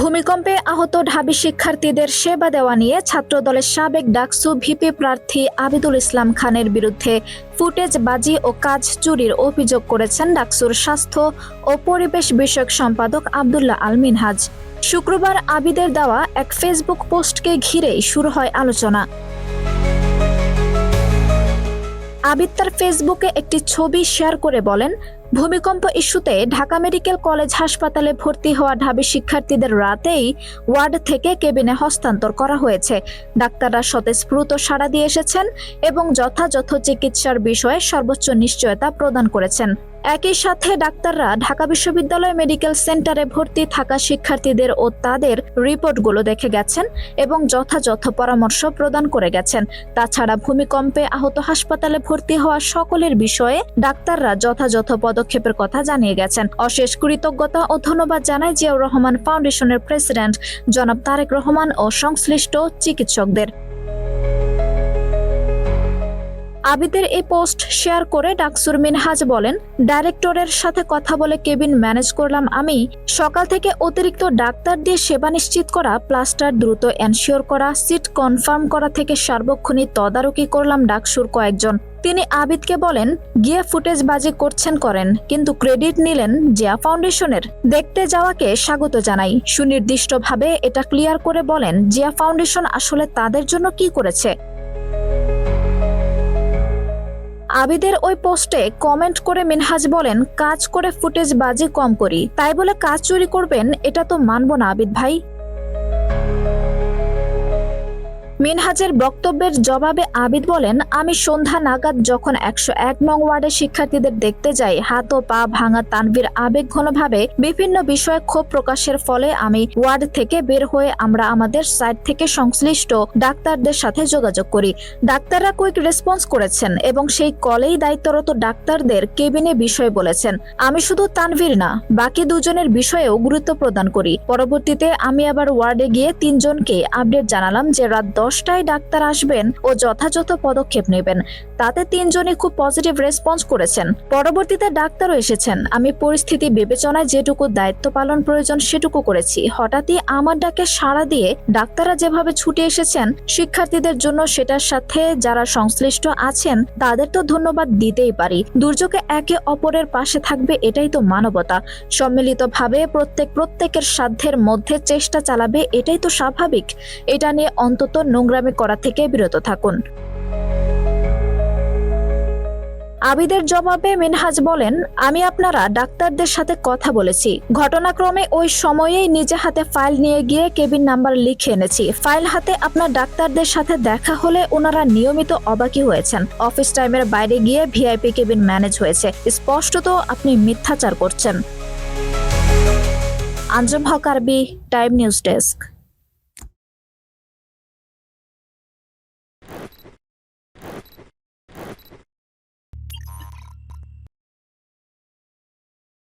ভূমিকম্পে আহত ঢাবি শিক্ষার্থীদের সেবা দেওয়া নিয়ে ছাত্রদলের সাবেক ডাকসু ভিপি প্রার্থী আবিদুল ইসলাম খানের বিরুদ্ধে ফুটেজ বাজি ও কাজ চুরির অভিযোগ করেছেন ডাকসুর স্বাস্থ্য ও পরিবেশ বিষয়ক সম্পাদক আবদুল্লাহ আল মিনহাজ। শুক্রবার আবিদের দেওয়া এক ফেসবুক পোস্টকে ঘিরেই শুরু হয় আলোচনা। আবিদ তার ফেসবুকে একটি ছবি শেয়ার করে বলেন, ভূমিকম্প ইস্যুতে ঢাকা মেডিকেল কলেজ হাসপাতালে ভর্তি হওয়া ঢাবি শিক্ষার্থীদের রাতেই ওয়ার্ড থেকে কেবিনে হস্তান্তর করা হয়েছে। ডাক্তাররা স্বতঃস্ফূর্ত সাড়া দিয়ে এসেছেন এবং যথাযথ চিকিৎসার বিষয়ে সর্বোচ্চ নিশ্চয়তা প্রদান করেছেন। একই সাথে ডাক্তাররা ঢাকা বিশ্ববিদ্যালয় মেডিকেল সেন্টারে ভর্তি থাকা শিক্ষার্থীদের ও তাদের রিপোর্টগুলো দেখে গেছেন এবং যথাযথ পরামর্শ প্রদান করে গেছেন। তাছাড়া ভূমিকম্পে আহত হাসপাতালে ভর্তি হওয়া সকলের বিষয়ে ডাক্তাররা যথাযথ পদক্ষেপের কথা জানিয়ে গেছেন। অশেষ কৃতজ্ঞতা ও ধন্যবাদ জানায় জিয়াউর রহমান ফাউন্ডেশনের প্রেসিডেন্ট জনাব তারেক রহমান ও সংশ্লিষ্ট চিকিৎসকদের। আবিদের এই পোস্ট শেয়ার করে ডাকসুর মিনহাজ বলেন, ডাইরেক্টরের সাথে কথা বলে কেবিন ম্যানেজ করলাম আমি। সকাল থেকে অতিরিক্ত ডাক্তার দিয়ে সেবা নিশ্চিত করা, প্লাস্টার দ্রুত এনশিওর করা, সিট কনফার্ম করা থেকে সার্বক্ষণিক তদারকি করলাম ডাকসুর কয়েকজন। তিনি আবিদকে বলেন, গিয়ে ফুটেজ বাজি করছেন করেন, কিন্তু ক্রেডিট নিলেন জিয়া ফাউন্ডেশনের। দেখতে যাওয়াকে স্বাগত জানাই। সুনির্দিষ্টভাবে এটা ক্লিয়ার করে বলেন, জিয়া ফাউন্ডেশন আসলে তাদের জন্য কি করেছে? আবিদের ওই পোস্টে কমেন্ট করে মিনহাজ বলেন, কাজ করে ফুটেজ বাজি কম করি। তাই বলে কাজ চুরি করবেন, এটা তো মানব না আবিদ ভাই। মিনহাজের বক্তব্যের জবাবে আবিদ বলেন, আমি সন্ধ্যা নাগাদ যখন একশো এক নং ওয়ার্ডের শিক্ষার্থীদের দেখতে যাই, হাত ও পা ভাঙা তানভীর আবেগঘনভাবে বিভিন্ন বিষয়ে ক্ষোভ প্রকাশের ফলে আমি ওয়ার্ড থেকে বের হয়ে আমরা আমাদের সাইড থেকে সংশ্লিষ্ট ডাক্তারদের সাথে যোগাযোগ করি। ডাক্তাররা কুইক রেসপন্স করেছেন এবং সেই কলেই দায়িত্বরত ডাক্তারদের কেবিনে বিষয় বলেছেন। আমি শুধু তানভীর না, বাকি দুজনের বিষয়েও গুরুত্ব প্রদান করি। পরবর্তীতে আমি আবার ওয়ার্ডে গিয়ে তিনজনকে আপডেট জানালাম যে রাত দশটায় ডাক্তার আসবেন ও যথাযথ পদক্ষেপ নেবেন। তাতে তিনজনই খুব পজিটিভ রেসপন্স করেছেন। পরবর্তীতে ডাক্তারও এসেছেন। আমি পরিস্থিতি বিবেচনায় যেটুকু দায়িত্ব পালন প্রয়োজন সেটুকু করেছি। হঠাৎই আমার ডাকে সাড়া দিয়ে ডাক্তাররা যেভাবে ছুটে এসেছেন, শিক্ষার্থীদের জন্য সেটার সাথে যারা সংশ্লিষ্ট আছেন, তাদের তো ধন্যবাদ দিতেই পারি। দুর্যোগে একে অপরের পাশে থাকবে এটাই তো মানবতা। সম্মিলিতভাবে প্রত্যেক প্রত্যেকের সাধ্যের মধ্যে চেষ্টা চালাবে এটাই তো স্বাভাবিক। এটা নিয়ে অন্তত নোংরামি করা থেকে বিরত থাকুন। আবিদের জবাবে মিনহাজ বলেন, আমি আপনারা ডাক্তারদের সাথে কথা বলেছি। ঘটনাক্রমে ওই সময়েই নিজে হাতে ফাইল নিয়ে গিয়ে কেবিন নাম্বার লিখে এনেছি। ফাইল হাতে আপনার ডাক্তারদের সাথে দেখা হলে ওনারা নিয়মিত অবাকি হয়েছেন। অফিস টাইমের বাইরে গিয়ে ভিআইপি কেবিন ম্যানেজ হয়েছে। স্পষ্টত আপনি মিথ্যাচার করছেন। আঞ্জম হক আরবি টাইম নিউজ ডেস্ক।